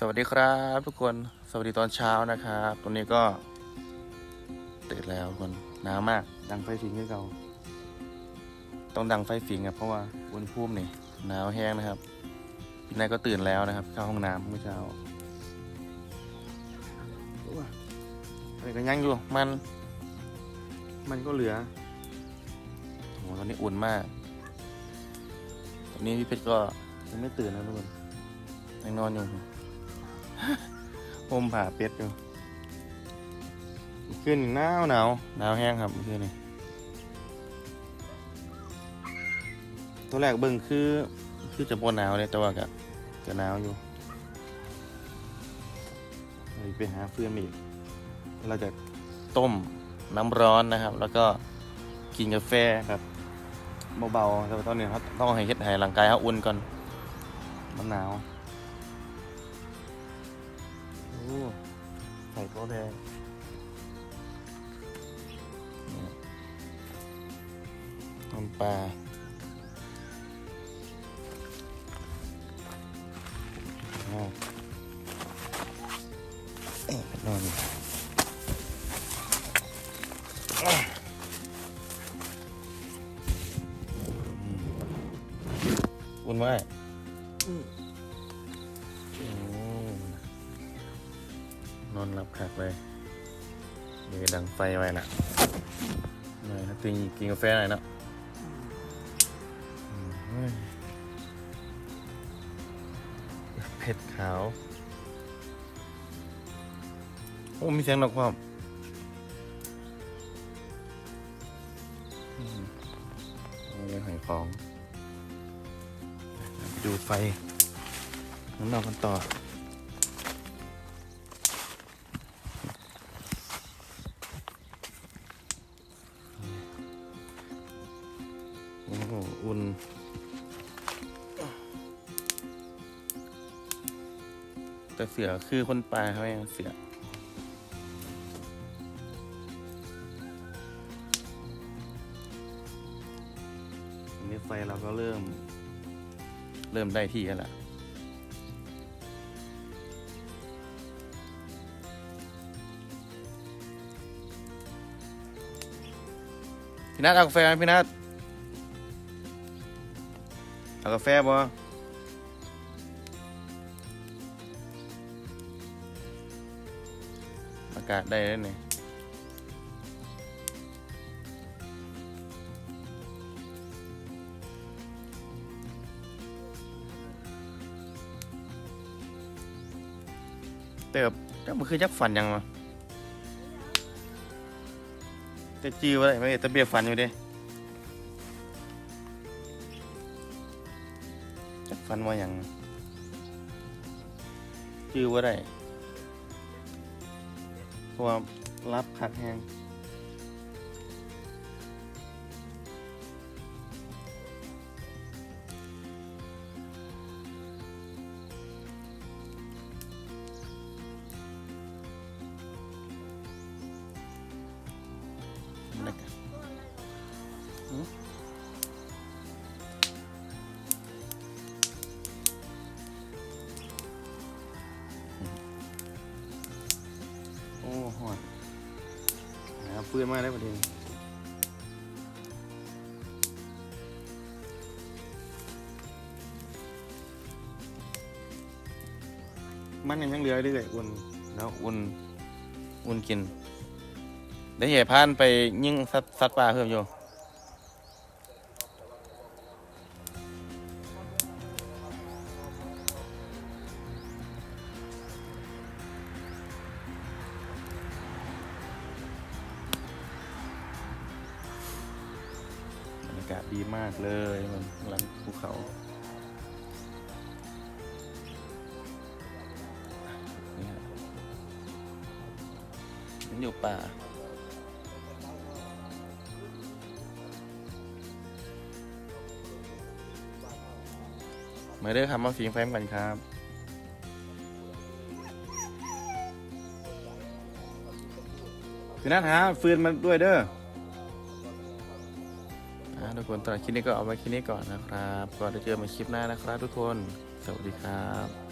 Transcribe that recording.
สวัสดีครับทุกคนสวัสดีตอนเช้านะครับตรงนี้ก็ตื่นแล้วคนหนาวมาก ดังไฟฝิงให้เราต้องดังไฟฝิงครับเพราะว่าอุณหภูมินี่หนาวแห้งนะครับพี่นายก็ตื่นแล้วนะครับ เข้าห้องน้ำเมื่อเช้าอะไรก็ยังอยู่มัน มันก็เหลือโอ้โหตอนนี้อุ่นมาก ตอนนี้พี่เพชรก็ยังไม่ตื่นนะทุกคนยังนอนอยู่ ห่มผ่าเป็ดอยู่ขึ้นหนาวหนาวหนาวแห้งครับขึ้นนี่ตัวแรกเบิ่งคือคือจะบนหนาวเลยแต่ว่าก็จะหนาวอยู่ไปหาเฟื่อนมาอีกเราจะต้มน้ำร้อนนะครับ แล้วก็กินกาแฟครับเบาๆแต่ตอนนี้ครับต้องให้เฮ็ดให้ร่างกายเขาอุ่นก่อนมันหนาว อ้ใส่โต๊ะแดงเลยน้ำปลาอ้เอ๊ะนอนอยู่อะอืมอุ่นไหม นอนหลับขักเลยเดี๋ยวดังไฟไว้นะหน่อยนะกินกินกาแฟหน่อยนะเผ็ดขาว โอ้ มีเสียงดอกความอืมโอ้ยหอยฟอง ดูไฟน้ำนอกกันต่อ โหอุ่นแต่เสือคือคนปลาเขาเองเสือนี้ไฟเราก็เริ่ม เริ่มได้ที่แล้วล่ะพี่นัทเอากาแฟไหมพี่นัท เอากาแฟบ่อากาศได้แล้วนี่เติบแต่มันคือจักฝันยังวะแต่จื้อว่าอะไรไม่แต่เบียฝันอยู่เด้ จักฟันว่าอย่างจื้อว่าได้เพราะว่ารับขัดแฮง หอดนะครับเพื่อนมาได้ประเด็นมันยังยังเหลือเรื่อยๆอุ่นแล้วอุ่นอุ่นกินได้เหยียพานไปยิ่งสัตว์สัตว์ป่าเพิ่มอยู่ากาศดีมากเลยมันหลังภูเขาเนี่ยมันอยู่ป่ามาเด้อครับมาฟิงแฟมกันครับคือนัดหาฟืนมาด้วยเด้อ คนตอนคลิปนี้ก็เอาไว้คลิปนี้ก่อนนะครับ ก็จะเจอกันใหม่คลิปหน้านะครับทุกคน สวัสดีครับ